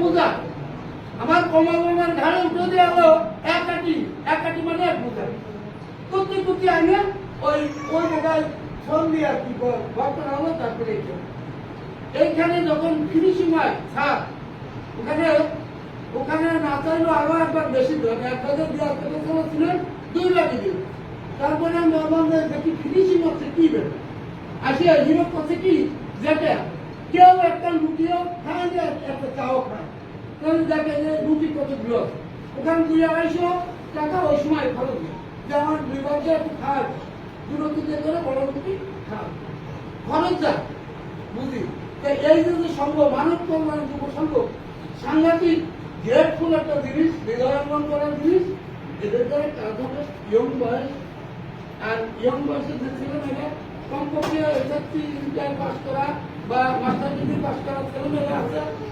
বোঝা। আমার কমল মামার ঘাড়ে উঠে দিয়ে হলো এক কাটি এক কাটি মানে এক বোঝা। কুতি কুতি আনে ওই ওই জায়গায় দিয়ে আর কি ভক্ত হলো তারপরে এইখানে যখন ফিনিশিং হয় ছাদ ওখানে ওখানে না চাইলেও আরও একবার বেশি দেন এক হাজার দেওয়ার কথা ছিলেন দুই লাখ দিন তারপরে আমি ভাবলাম দেখি ফিনিশিং হচ্ছে কি ব্যাপার আসিয়া হিরো করছে কি? যেটা কেউ একটা লুটিও খায় যে একটা চাও খায়। তাহলে দেখে যে রুটি কত বিরোধ ওখানে দুই আড়াইশো টাকা ওই সময় খরচ। যে আমার দুই বাচ্চা একটু খায়, দুটো তিনটে করে বড় রুটি খায়। খরচ যায় বুঝি তো এই যে যে সংঘ, মানব কল্যাণ যুব সংঘ, সাংঘাতিক গ্রেটফুল একটা জিনিস হৃদয়ঙ্গন করার জিনিস, এদের দ্বারা কাজ হবে ইয়ং বয়স আর ইয়ং বয়সের যে ছেলেমেয়েরা কমপক্ষে এসএসসি ইন্টার পাস করা मतदान तुम्ही करून असं.